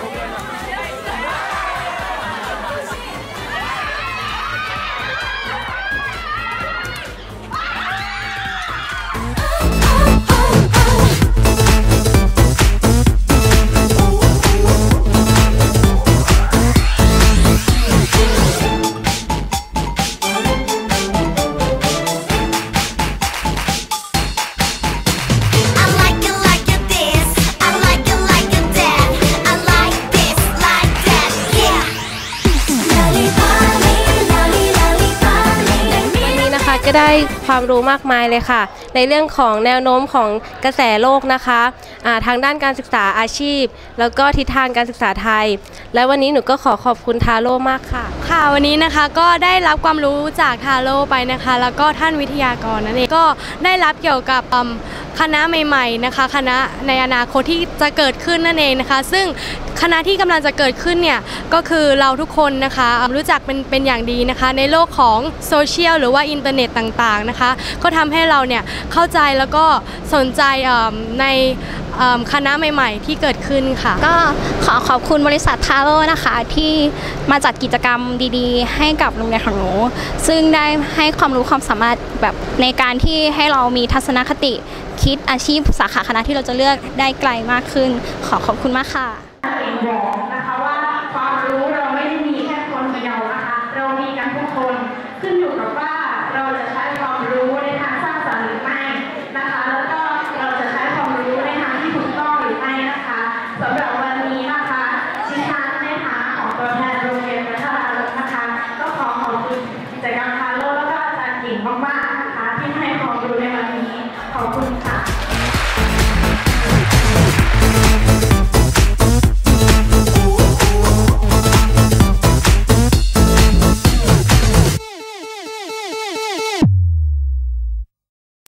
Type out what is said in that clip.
거야. ก็ได้ความรู้มากมายเลยค่ะ ในเรื่องของแนวโน้มของกระแสโลกนะคะอ่าทางด้านการศึกษาอาชีพ แล้วก็ทิศทางการศึกษาไทย และวันนี้หนูก็ขอขอบคุณทาโร่มากค่ะ ค่ะวันนี้นะคะก็ได้รับความรู้จากทาโร่ไปนะคะ แล้วก็ท่านวิทยากรนั่นเองก็ได้รับเกี่ยวกับคณะใหม่ๆนะคะ คณะในอนาคตที่จะเกิดขึ้นนั่นเองนะคะ ซึ่งคณะที่กำลังจะเกิดขึ้นเนี่ยก็คือเราทุกคนนะคะรู้จักเป็นเป็นอย่างดีนะคะ ในโลกของโซเชียลหรือว่าอินเทอร์เน็ตต่างๆนะคะ ก็ทำให้เราเนี่ยเข้าใจแล้วก็สนใจในคณะใหม่ ๆ ที่เกิดขึ้นค่ะ ก็ขอขอบคุณบริษัททาโร่นะคะที่มาจัดกิจกรรมดีๆ ให้กับโรงเรียนของหนู ซึ่งได้ให้ความรู้ความสามารถแบบในการที่ให้เรามีทัศนคติคิดอาชีพสาขาคณะที่เราจะเลือกได้ไกลมากขึ้น ขอขอบคุณมากค่ะ รู้ในวันนี้ ขอบคุณค่ะ